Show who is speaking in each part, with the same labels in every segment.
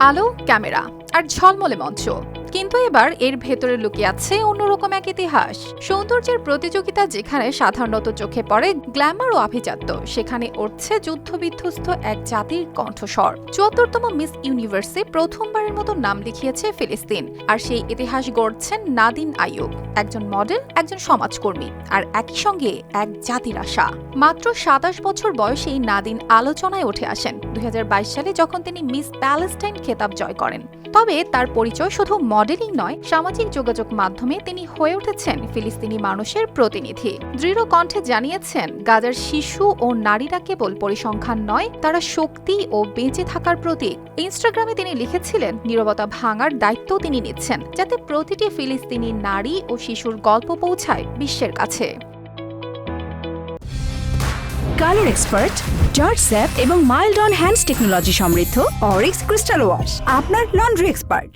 Speaker 1: আলো ক্যামেরা আর ঝলমলে মঞ্চ। কিন্তু এবার এর ভেতরে লুকিয়ে আছে অন্যরকম এক ইতিহাস। সৌন্দর্যের প্রতিযোগিতা যেখানে সাধারণত চোখে পড়ে গ্ল্যামার ও আভিজাত্য, সেখানে উঠছে যুদ্ধবিধ্বস্ত এক জাতির কণ্ঠস্বর। চুয়াত্তরতম মিস ইউনিভার্সে প্রথমবারের মতো নাম লিখিয়েছে ফিলিস্তিন, আর সেই ইতিহাস গড়ছেন নাদিন আইয়ুব, একজন মডেল, একজন সমাজকর্মী, আর একই সঙ্গে এক জাতির আশা। মাত্র সাতাশ বছর বয়সেই নাদিন আলোচনায় উঠে আসেন। দুই হাজার বাইশ সালে যখন তিনি মিস প্যালেস্টাইন খেতাব জয় করেন, তবে তার পরিচয় শুধু মডেলিং নয়, সামাজিক যোগাযোগ মাধ্যমে তিনি হয়ে উঠেছেন ফিলিস্তিনি মানুষের প্রতিনিধি। দৃঢ় কণ্ঠে জানিয়েছেন, গাজার শিশু ও নারীরা কেবল পরিসংখ্যান নয়, তারা শক্তি ও বেঁচে থাকার প্রতীক। ইনস্টাগ্রামে তিনি লিখেছিলেন, নীরবতা ভাঙার দায়িত্ব তিনি নিচ্ছেন, যাতে প্রতিটি ফিলিস্তিনি নারী ও শিশুর গল্প পৌঁছায় বিশ্বের কাছে।
Speaker 2: কালার এক্সপার্ট, জর্জ স্যাপ এবং মাইল্ড অন হ্যান্ডস টেকনোলজি সমৃদ্ধ অরিক্স ক্রিস্টাল ওয়াশ, আপনার লন্ড্রি এক্সপার্ট।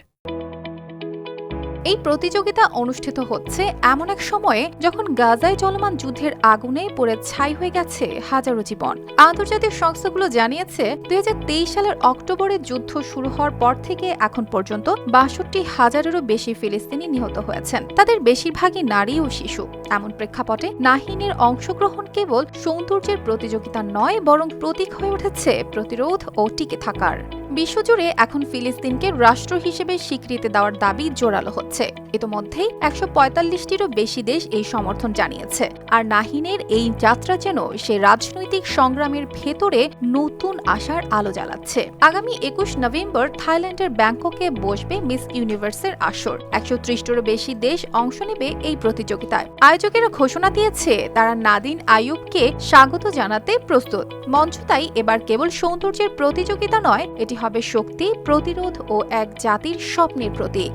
Speaker 1: এই প্রতিযোগিতা অনুষ্ঠিত হচ্ছে এমন এক সময়ে যখন গাজায় চলমান যুদ্ধের আগুনে পড়ে ছাই হয়ে গেছে হাজারো জীবন। আন্তর্জাতিক সংস্থাগুলো জানিয়েছে, দুই হাজার তেইশ সালের অক্টোবরে যুদ্ধ শুরু হওয়ার পর থেকে এখন পর্যন্ত বাষট্টি হাজারেরও বেশি ফিলিস্তিনি নিহত হয়েছেন। তাদের বেশিরভাগই নারী ও শিশু। এমন প্রেক্ষাপটে নাহিনের অংশগ্রহণ কেবল সৌন্দর্যের প্রতিযোগিতা নয়, বরং প্রতীক হয়ে উঠেছে প্রতিরোধ ও টিকে থাকার। বিশ্বজুড়ে এখন ফিলিস্তিনকে রাষ্ট্র হিসেবে স্বীকৃতি দেওয়ার দাবি জোরালো হচ্ছে। ইতোমধ্যেই একশো পঁয়তাল্লিশটিরও বেশি দেশ এই সমর্থন জানিয়েছে। আর নাহিনের এই যাত্রা যেন সে রাজনৈতিক সংগ্রামের ভেতরে নতুন আশার আলো জ্বালাচ্ছে। আগামী একুশ নভেম্বর থাইল্যান্ডের ব্যাংককে বসবে মিস ইউনিভার্সের আসর। একশো ত্রিশটিরও বেশি দেশ অংশ নেবে এই প্রতিযোগিতায়। আয়োজকেরা ঘোষণা দিয়েছে, তারা নাদিন আয়ুবকে স্বাগত জানাতে প্রস্তুত। মঞ্চ তাই এবার কেবল সৌন্দর্যের প্রতিযোগিতা নয়, এটি হবে শক্তি প্রতিরোধ ও এক জাতির স্বপ্নের প্রতীক।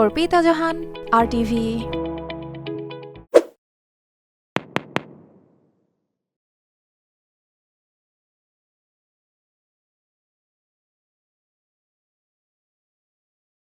Speaker 1: অর্পিতা জাহান আর টিভি